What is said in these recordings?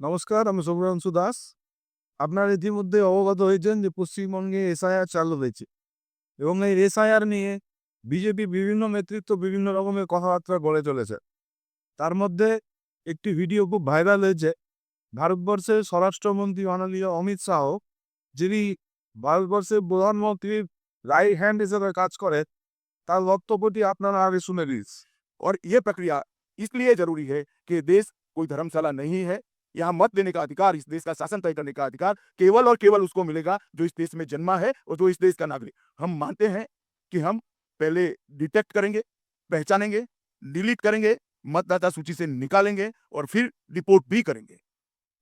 নমস্কার আমি শুভ্রাংশু দাস আপনারা ইতিমধ্যে অবগত হয়েছেন যে পশ্চিমবঙ্গে এসআইআর চালু হয়েছে এবং এই এসআইআর নিয়ে বিজেপি বিভিন্ন নেতৃত্ব বিভিন্ন রকমের কথাবার্তা বলে চলেছে তার মধ্যে একটি ভিডিও খুব ভাইরাল হয়েছে ভারতবর্ষের স্বরাষ্ট্রমন্ত্রী মাননীয় অমিত শাহ যিনি ভারতবর্ষের প্রধানমন্ত্রীর রাইট হ্যান্ড হিসেবে কাজ করে তার বক্তব্যটি আপনারা আগে শুনে দিস और ये प्रक्रिया इसलिए जरूरी है कि देश कोई धर्मशाला नहीं है यहाँ मत देने का अधिकार इस देश का शासन तय करने का अधिकार केवल और केवल उसको मिलेगा जो इस देश में जन्मा है और जो इस देश का नागरिक हम मानते हैं कि हम पहले डिटेक्ट करेंगे पहचानेंगे डिलीट करेंगे मतदाता सूची से निकालेंगे और फिर रिपोर्ट भी करेंगे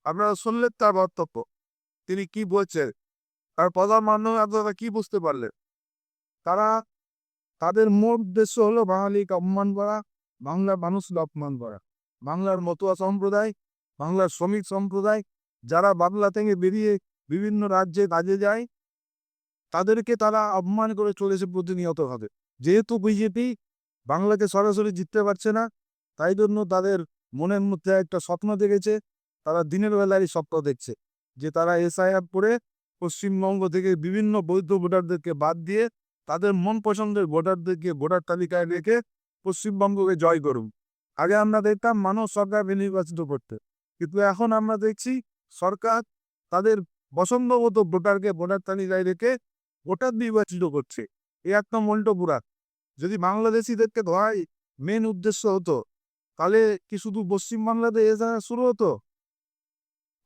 আপনারা শুনলেন তার বক্তব্য তিনি কি বলছেন তার প্রধান মাধ্যমে আপনারা কি বুঝতে পারলেন তারা তাদের মূল উদ্দেশ্য হলো বাঙালিকে অপমান করা বাংলার মানুষকে অপমান করা বাংলার মতুয়া সম্প্রদায় বাংলার শ্রমিক সম্প্রদায় যারা বাংলা থেকে বেরিয়ে বিভিন্ন রাজ্যে কাজে যায়, তাদেরকে তারা অপমান করে চলেছে প্রতিনিয়তভাবে যেহেতু বিজেপি বাংলাকে সরাসরি জিততে পারছে না, তাই জন্য তাদের মনের মধ্যে একটা স্বপ্ন দেখেছে, তারা দিনের বেলায় স্বপ্ন দেখছে যে তারা এসআইআর করে পশ্চিমবঙ্গ থেকে বিভিন্ন বৈধ ভোটারদেরকে বাদ দিয়ে তাদের মন পছন্দের ভোটারদেরকে ভোটার তালিকায় রেখে পশ্চিমবঙ্গকে জয় করুন। আগে আমরা দেখতাম মানুষ সরকারকে নির্বাচিত করতে। কিন্তু এখন আমরা দেখছি সরকার তাদের পছন্দ মতো ভোটারকে, ভোটার তালিকায় রেখে ভোটার নির্বাচিত করছে। এই একটা মল্ট পুরাত যদি বাংলাদেশিদেরকে ধরাই মেন উদ্দেশ্য হতো, তাহলে কি শুধু পশ্চিম বাংলাতে এসআইআর শুরু হতো?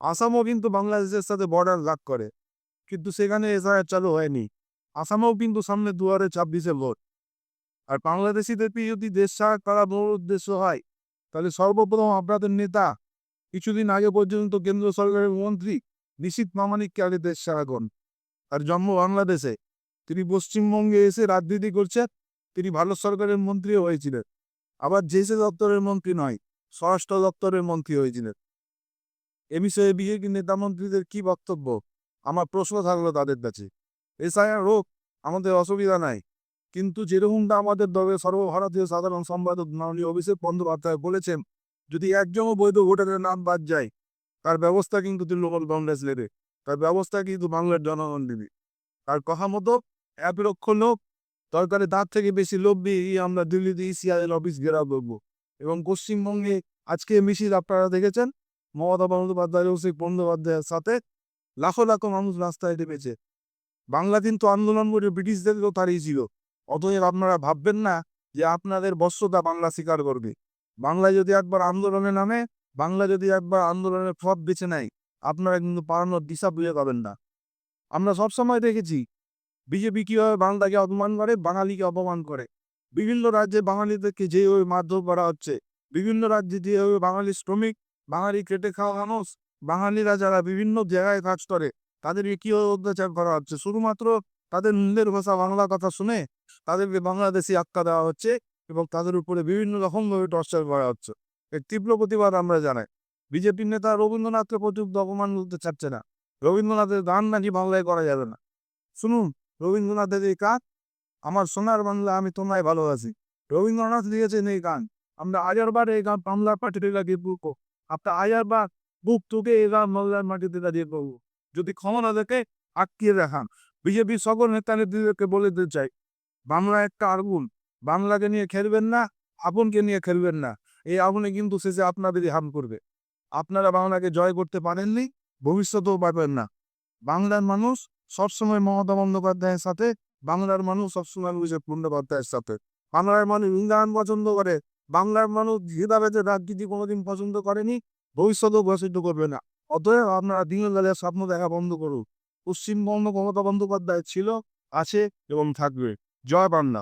আসামও কিন্তু বাংলাদেশের সাথে বর্ডার লাগ করে, কিন্তু সেখানে এসআইআর চালু হয়নি। আসামেও কিন্তু সামনে দুয়ারে ছাব্বিশে ভোট। আর বাংলাদেশিদেরকে যদি দেশ ছাড়া করা মূল উদ্দেশ্য হয়, তাহলে সর্বপ্রথম আপনাদের নেতা কিছুদিন আগে পর্যন্ত কেন্দ্র সরকারের মন্ত্রী নিশীত দেশ ছাড়া করুন। আর জন্ম বাংলাদেশে। তিনি পশ্চিমবঙ্গে এসে রাজনীতি করছেন। তিনি ভারত সরকারের মন্ত্রীও হয়েছিলেন। আবার জেসে দপ্তরের মন্ত্রী নয়, স্বরাষ্ট্র দপ্তরের মন্ত্রী হয়েছিলেন। এ বিষয়ে বিজেপি নেতা মন্ত্রীদের কি বক্তব্য? আমার প্রশ্ন থাকল তাদের কাছে। এসআইআর হোক আমাদের অসুবিধা নাই। কিন্তু যেরকমটা আমাদের দলের সর্বভারতীয় সাধারণ সম্পাদক মাননীয় অভিষেক বন্দ্যোপাধ্যায় বলেছেন যদি একজনও বৈধ ভোটারের নাম বাদ যায়, তার ব্যবস্থা কিন্তু তৃণমূল কংগ্রেস নেবে তার ব্যবস্থা কিন্তু বাংলার জনগণ নেবে। তার কথা মতো এক লক্ষ লোক, দরকারে তার থেকে বেশি লোক দিয়ে আমরা দিল্লিতে ইসিআইএল অফিস ঘেরাও করব। এবং পশ্চিমবঙ্গে আজকে মিছিল আপনারা দেখেছেন? মমতা বন্দ্যোপাধ্যায় অভিষেক বন্দ্যোপাধ্যায়ের সাথে লাখো লাখো মানুষ রাস্তায় নেমেছে। বাংলা কিন্তু আন্দোলন করে ব্রিটিশদেরকেও তাড়িয়েছিল অতএব আপনারা ভাববেন না যে আপনাদের বর্ষতা বাংলা স্বীকার করবে। বাংলা যদি একবার আন্দোলনে নামে বাংলা যদি একবার আন্দোলনের পথ বেছে নেয়, আপনারা কিন্তু পালানোর দিশা বুঝে পাবেন না। আমরা সবসময় দেখেছি, বিজেপি কীভাবে বাংলাকে অপমান করে, বাঙালিকে অপমান করে। বিভিন্ন রাজ্যে বাঙালিদেরকে যেভাবে মারধর করা হচ্ছে, বিভিন্ন রাজ্যে যেভাবে বাঙালি শ্রমিক, বাঙালি কেটে খাওয়া মানুষ, বাঙালিরা যারা বিভিন্ন জায়গায় কাজ করে, তাদেরকে কীভাবে অত্যাচার করা হচ্ছে? শুধুমাত্র তাদের নিজের ভাষা বাংলা কথা শুনে তাদেরকে বাংলাদেশি আখ্যা দেওয়া হচ্ছে। এবং তাদের উপরে বিভিন্ন রকমভাবে টর্চার করা হচ্ছে। এর তীব্র প্রতিবাদ আমরা জানাই। বিজেপির নেতা রবীন্দ্রনাথকে পর্যন্ত অপমান করতে চাচ্ছে না। রবীন্দ্রনাথের গান নাকি বাংলায় করা যাবে না। শুনুন, রবীন্দ্রনাথের এই গান আমার সোনার বাংলা আমি তোমায় ভালোবাসি। রবীন্দ্রনাথ লিখেছেন এই গান, আমরা হাজারবার এই গান বাংলার পাঠিয়ে লাগিয়ে বুকো আপনার হাজারবার বুক তোকে এই গান বাংলার মাটিতে দাঁড়িয়ে করব যদি ক্ষমতা দেখে আটকিয়ে রাখান বিজেপির সকল নেতা নেত্রীদেরকে বলে দিতে চাই, বাংলা একটা আগুন। বাংলাকে নিয়ে খেলবেন না, আপনকে নিয়ে খেলবেন না। এই আগুনে কিন্তু শেষে আপনাদেরই হাম করবে। আপনারা বাংলাকে জয় করতে পারেননি, ভবিষ্যতেও পারবেন না। বাংলার মানুষ সবসময় মমতা বন্দ্যোপাধ্যায়ের সাথে, বাংলার মানুষ সবসময় অভিষেক বন্দ্যোপাধ্যায়ের সাথে। বাংলার মানুষ ইন্দ্রায়ণ পছন্দ করে, বাংলার মানুষ ঘৃদাবেদের রাজনীতি কোনোদিন পছন্দ করেনি, ভবিষ্যতেও পছন্দ করবে না। অতএব আপনারা দিনের বেলায় স্বপ্ন দেখা বন্ধ করুন। পশ্চিমবঙ্গ মমতা বন্দ্যোপাধ্যায় ছিল, আছে এবং থাকবে। জয় বাংলা।